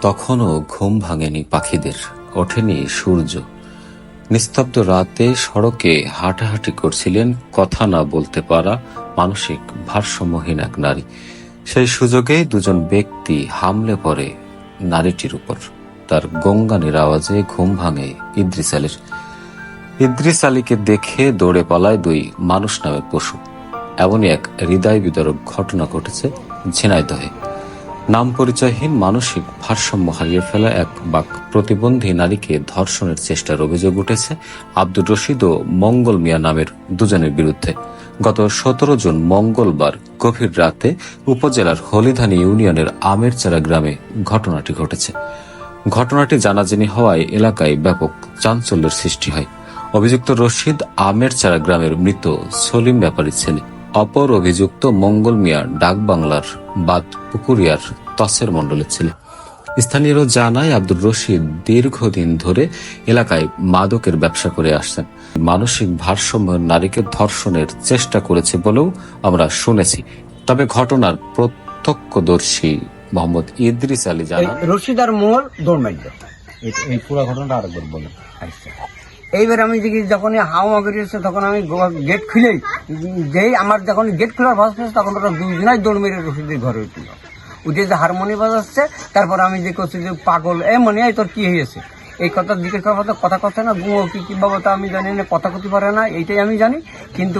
তখনও ঘুম ভাঙেনি পাখিদের, ওঠেনি সূর্য। নিস্তব্ধ রাতে সড়কে হাঁটাহাঁটি করছিলেন কথা না বলতে পারা মানসিক ভারসাম্যহীন এক নারী। সেই সুযোগেই দুজন ব্যক্তি হামলে পড়ে নারীটির উপর। তার গঙ্গানির আওয়াজে ঘুম ভাঙে ইদ্রিস আলীর। ইদ্রিস আলীকে দেখে দৌড়ে পালায় দুই মানুষ নামের পশু। এমনই এক হৃদয় বিতরক ঘটনা ঘটেছে ঝিনাইদহে। নাম পরিচয়হীন মানসিক ভারসাম্য হারিয়ে ফেলা এক বাক প্রতিবন্ধী নারীকে ধর্ষণের চেষ্টার অভিযোগ উঠেছে আব্দুর রশিদ ও মঙ্গল মিয়া নামের দুজনের বিরুদ্ধে। গত সতেরো জুন মঙ্গলবার গভীর রাতে উপজেলার হলিধানি ইউনিয়নের আমেরচারা গ্রামে ঘটনাটি ঘটেছে। ঘটনাটি জানাজানি হওয়ায় এলাকায় ব্যাপক চাঞ্চল্যের সৃষ্টি হয়। অভিযুক্ত রশিদ আমেরচারা গ্রামের মৃত সলিম ব্যাপারীর ছেলে। অপর অভিযুক্ত মঙ্গল মিয়া ডাকবাংলার বাদ পুকুরিয়ার তসের মণ্ডলের ছেলে। স্থানীয়রা জানায় আব্দুর রশিদ দীর্ঘদিন ধরে এলাকায় মাদকের ব্যবসা করে আসছেন। মানসিক ভারসাম্য নারীকে ধর্ষণের চেষ্টা করেছে বলেও আমরা শুনেছি। তবে ঘটনার প্রত্যক্ষদর্শী মোহাম্মদ ইদ্রিস আলী জানান রশিদার মোহর দৌড় এই পুরো ঘটনাটা আরেকবার বলেন। আচ্ছা। এইবার আমি দেখি যখন হাওয়া করেছে তখন আমি গেট খুলেই, যেই আমার যখন গেট খোলার ভাস পেয়েছে তখন ওরা দুজনাই দৌড় মেরে রশিদের ঘরে উঠল। উঠে যে হারমোনি বাজাচ্ছে, তারপর আমি যে করছি যে পাগল, এ মনে হয় তোর কি হয়েছে? এই কথা জিজ্ঞেস করার পর কথা কথা না গুঁ কি কি বাবা, তা আমি জানি না, কথা করতে পারে না, এইটাই আমি জানি। কিন্তু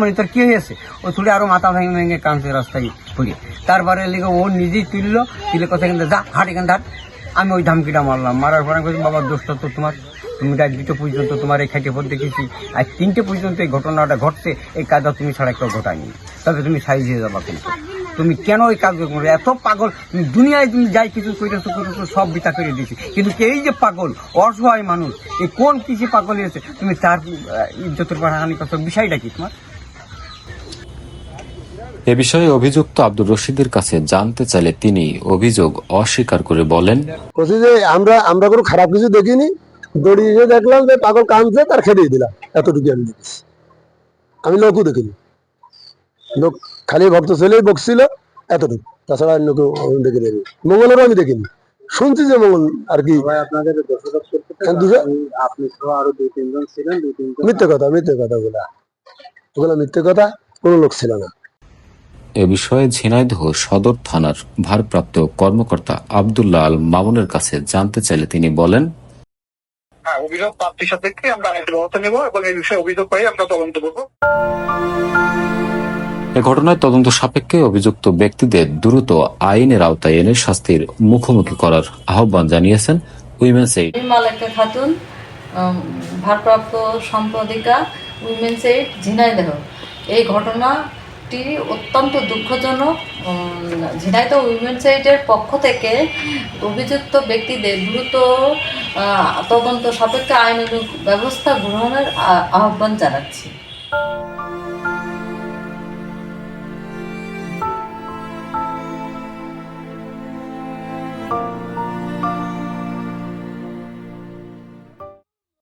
মানে তোর কি হয়েছে? ও তুলে আরও মাথা ভেঙে ভেঙে কাঁদছে রাস্তায় পড়ে তারপরে লিখে ও নিজেই তুললো, তুলে কথা কিন্তু, যা, হাট এখান হাট। আমি ওই ধামকিটা মারলাম। মারার পরে বাবা, দোষটা তো তোমার। তুমি রাত দুটো পর্যন্ত তোমার এই খাইটে পর দেখেছি। আর তিনটে পর্যন্ত এই ঘটনাটা ঘটছে এই কাজটা তুমি ছাড়া কেউ ঘটায়নি। তবে তুমি সাইজ হয়ে যাবা কিন্তু। তুমি কেন ওই কাজ করবে? এত পাগল তুমি দুনিয়ায় তুমি যাই কিছু করেছ করেছ সব বিতা করে দিয়েছি। কিন্তু এই যে পাগল অসহায় মানুষ এই কোন কিছু পাগল হয়েছে? তুমি তার ইজ্জতের হানি করছ বিষয়টা কি তোমার? এ বিষয়ে অভিযুক্ত আব্দুর রশিদের কাছে জানতে চাইলে তিনি অভিযোগ অস্বীকার করে বলেন আমরা আমরা কোনো খারাপ কিছু দেখিনি। দড়িয়ে দেখলাম যে পাগল কাঁদছে তার খেদিয়ে দিলাম। এতটুকু আমি দেখেছি। আমি লোকও দেখিনি। লোক খালি ভক্ত ছেলেই বকছিল এতটুকু। তাছাড়া অন্য কেউ আমি দেখে দেখিনি। মঙ্গলেরও আমি দেখিনি। শুনছি যে মঙ্গল আর কি। হ্যাঁ, মিথ্যে কথা মিথ্যে কথা ওগুলা ওগুলা মিথ্যে কথা কোনো লোক ছিল না। এ বিষয়ে ঝিনাইদহ সদর থানার ভারপ্রাপ্ত কর্মকর্তা আব্দুল্লাহ আল মামুনের কাছে জানতে চাইলে তিনি বলেন হ্যাঁ অভিযোগ প্রাপ্তির সাপেক্ষে আমরা আইনের ব্যবস্থা নেব এবং এই বিষয়ে অভিযোগ পাই আমরা তদন্ত করব। এ ঘটনায় তদন্ত সাপেক্ষে অভিযুক্ত ব্যক্তিদের দ্রুত আইনের আওতায় এনে শাস্তির মুখোমুখি করার আহ্বান জানিয়েছেন উইমেন্স এইড। মালাক্কা খাতুন ভারপ্রাপ্ত সম্পাদিকা উইমেন্স এইড ঝিনাইদহ এই ঘটনাটি অত্যন্ত দুঃখজনক। উম, ঝিনাইদহ উইমেন্স এইডের পক্ষ থেকে অভিযুক্ত ব্যক্তিদের দ্রুত তদন্ত সাপেক্ষে আইনানুগ ব্যবস্থা গ্রহণের আহ্বান জানাচ্ছি।